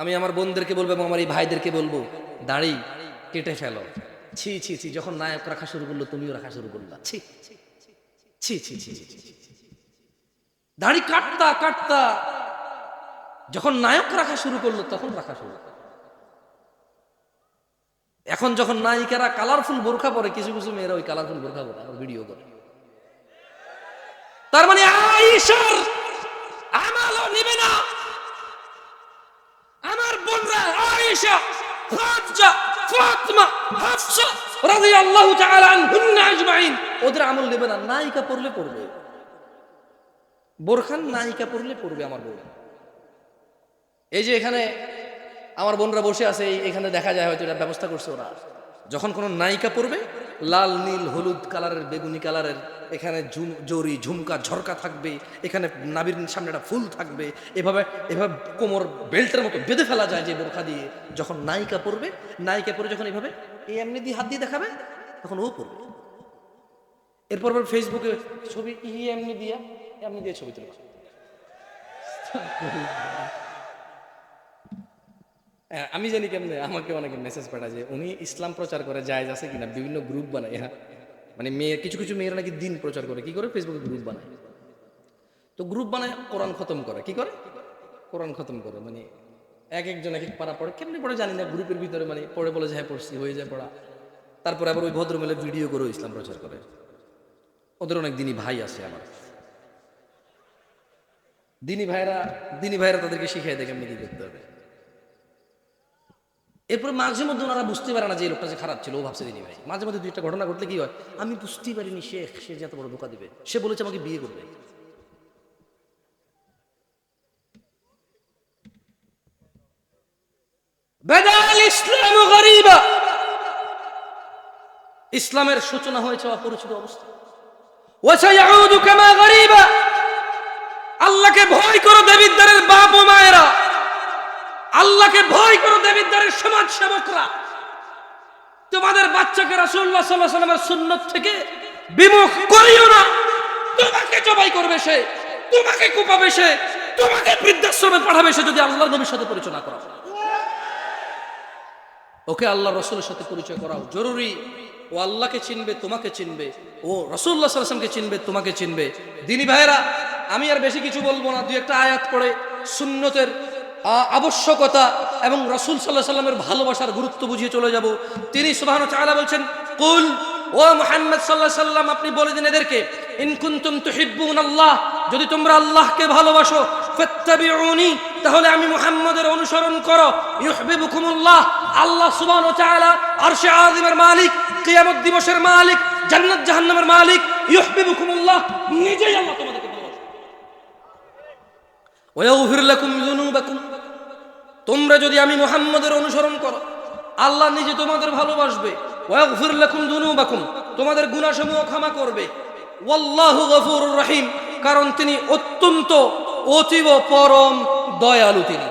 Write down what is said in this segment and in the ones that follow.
আমি আমার বোনদেরকে বলব এবং আমার এই ভাইদেরকে বলব, দাড়ি, কেটে ফেলো। ছি ছি ছি, যখন নায়ক রাখা শুরু করল, তুমিও রাখা শুরু করলা। ছি ছি ছি ছি। দাড়ি কাটতা কাটতা। যখন নায়ক রাখা শুরু করল, তখন রাখা শুরু। এখন যখন নায়িকারা কালারফুল বোরখা পরে, কিছু কিছু মেয়েরা ওই কালারফুল বোরখা পরে আর ভিডিও করে। তার মানে আইসার আমালও নিবে না আমার বোনরা আয়েশা হাফসা রাদিয়াল্লাহু তাআলা আনহুন্না আজমাইন। ওদের আমল নেবে না, নায়িকা পড়লে পড়বে। বোরখান নায়িকা পড়লে পড়বে আমার বোন এই যে এখানে আমার বোনরা বসে আছে এখানে দেখা যায় হয়তো এটা ব্যবস্থা করছে ওরা। যখন কোনো নায়িকা পড়বে লাল নীল হলুদ কালারের বেগুনি কালারের এখানে ঝুম জরি ঝুমকা ঝরকা থাকবে এখানে নাবির সামনে একটা ফুল থাকবে এভাবে এভাবে কোমর বেল্টের মতো বেঁধে ফেলা যায় যে বোরখা দিয়ে। যখন নায়িকা পড়বে নায়িকা পরে যখন এভাবে এই এমনি দিয়ে হাত দিয়ে দেখাবে তখন ও পড়বে এরপর ফেসবুকে ছবি ই এমনি দিয়ে এমনি দিয়ে ছবি তুলে হ্যাঁ, আমি জানি কেমনে আমাকে অনেকে মেসেজ পাঠায় যে, উনি ইসলাম প্রচার করে যায় আছে কিনা? বিভিন্ন গ্রুপ বানায় হ্যাঁ। মানে মেয়ে, কিছু কিছু মেয়েরা নাকি দিন প্রচার করে। কি করে? ফেসবুকে গ্রুপ বানায়। তো গ্রুপ বানায়, কোরআন খতম করে। কি করে? কোরআন খতম করে। মানে এক একজন এক এক পাড়া পড়ে। কেমনি পড়ে জানি না। গ্রুপের ভিতরে মানে পড়ে বলে যায় হ্যাঁ পড়ছি, হয়ে যায় পড়া। তারপরে আবার ওই ভদ্রমেলে ভিডিও করে ইসলাম প্রচার করে। ওদের অনেক দিনই ভাই আছে আমার। দিনী ভাইরা দিনী ভাইরা তাদেরকে শিখিয়ে দেয় কেমনি কি করতে হবে। এরপর মাঝে মধ্যে ওনারা বুঝতে পারে না যে লোকটা যে খারাপ ছিল, ও ভাবছে দিনী ভাই। মাঝে মধ্যে দুই একটা ঘটনা ঘটলে কি হয়? আমি বুঝতেই পারিনি শেখ সে যে এত বড় ধোকা দিবে। সে বলেছে আমাকে বিয়ে করবে। ইসলামের সূচনা হয়েছে অপরিচিত অবস্থা। আল্লাহকে ভয় করো দেবিদ্বারের বাপ ও মায়েরা। আল্লাহকে ভয় করো, দেবিদ্বারের সমাজ সেবকরা তোমাদের বাচ্চাকে রাসূলুল্লাহ সাল্লাল্লাহু আলাইহি সাল্লামের সুন্নত থেকে বিমুখ করিও না। তোমাকে জবাই করবে সে, তোমাকে কুপাবে সে, তোমাকে বৃদ্ধাশ্রমে পাঠাবে সে যদি আল্লাহ নবীর সাথে পরিচয় না করাও। ওকে আল্লাহ রসুলের সাথে পরিচয় করাও, জরুরি। ও আল্লাহকে চিনবে, তোমাকে চিনবে। ও রসুল্লাহ সাল্লামকে চিনবে, তোমাকে চিনবে। দিনী ভাইরা আমি আর বেশি কিছু বলব না দু একটা আয়াত পড়ে। সুন্নতের আবশ্যকতা এবং রসুল সাল্লাহ সাল্লামের ভালোবাসার গুরুত্ব বুঝিয়ে চলে যাব। তিনি সুবাহ চালা বলছেন, কুল, ও মুহাম্মদ সাল্লাহ সাল্লাম আপনি বলে দিন এদেরকে, ইন কুনতুম তুহিব্বুন আল্লাহ, যদি তোমরা আল্লাহকে ভালোবাসো তাহলে আমি মুহাম্মদের অনুসরণ করো। ইউহিব্বুকুমুল্লাহ আল্লাহ সুবহানাহু ওয়া তাআলা, আরশে আযিমের মালিক, কিয়ামত দিবসের মালিক, জান্নাত জাহান্নামের মালিক, ইউহিব্বুকুমুল্লাহ নিজেই আল্লাহ তোমাদেরকে ভালোবাসে। ওয়াগফির লাকুম যুনুবাকুম তোমরা যদি আমি মুহাম্মদের অনুসরণ করো আল্লাহ নিজে তোমাদের ভালোবাসবে ওয়াগফির লাকুম যুনুবাকুম তোমাদের গুনাহসমূহ ক্ষমা করবে ওয়াল্লাহু গফুরুর রহিম কারণ তিনি অত্যন্ত অতীব পরম দয়ালু তিনি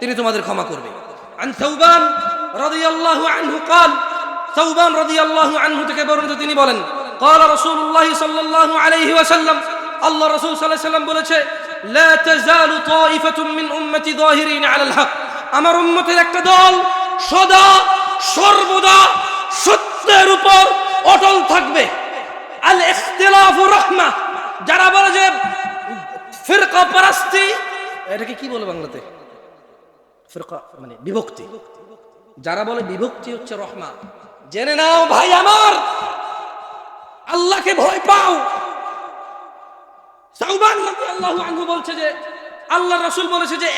তিনি তোমাদের ক্ষমা করবে আন সাউবান রাদিয়াল্লাহু আনহু قال সাউবান রাদিয়াল্লাহু আনহু থেকে বর্ণিত তিনি বলেন قال رسول الله صلى الله عليه وسلم আল্লাহ রাসূল সাল্লাল্লাহু আলাইহি সাল্লাম বলেছে لا تزال طائفة من أمتي ظاهرين على الحق আমার উম্মতের একটা দল সদা, সর্বদা সত্যের উপর অটল থাকবে। আল যারা বলে যে ফিরকা পারাস্তি, এটাকে কি বলে বাংলাতে? ফিরকা মানে বিভক্তি। যারা বলে বিভক্তি হচ্ছে রহমা, জেনে নাও ভাই আমার, আল্লাহকে ভয় পাও। সাউবান রাদিয়াল্লাহু আনহু বলছে যে আল্লাহ রাসূল বলেছে যে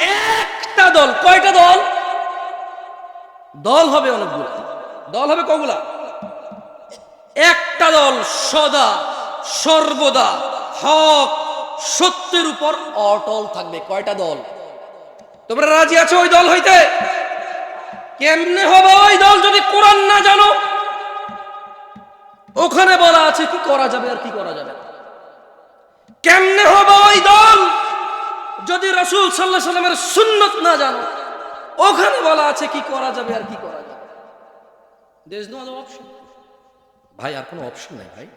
একটা দল, কয়টা দল? দল হবে অনেকগুলো। দল হবে কগুলা? একটা দল সদা, সর্বদা, হক, সত্যের উপর অটল থাকবে। কয়টা দল? তোমরা রাজি আছো ওই দল হইতে? কেমনে হবে ওই দল যদি কোরআন না জানো? ওখানে বলা আছে কি করা যাবে আর কি করা যাবে কেমনে হবে ওই দল? যদি রসুল সাল্লাহ সাল্লামের সুন্নত না জানো, ওখানে বলা আছে কি করা যাবে আর কি করা যাবে। ভাই, আর কোনো অপশন নাই ভাই।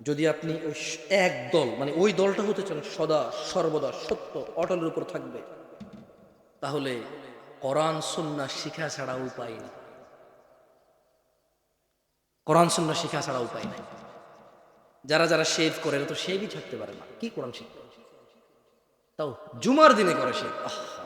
যদি আপনি ওই এক দল মানে ওই দলটা হতে চান সদা, সর্বদা, সত্য, অটলের উপর থাকবে, তাহলে কোরআন, সুন্না শিখা ছাড়া উপায় নেই। কোরআন, সুন্না শিখা ছাড়া উপায় নাই। যারা যারা শেভ করে তো শেভই থাকতে পারে না। কি কোরআন শিখবে? তাও জুমার দিনে করে সে। আহা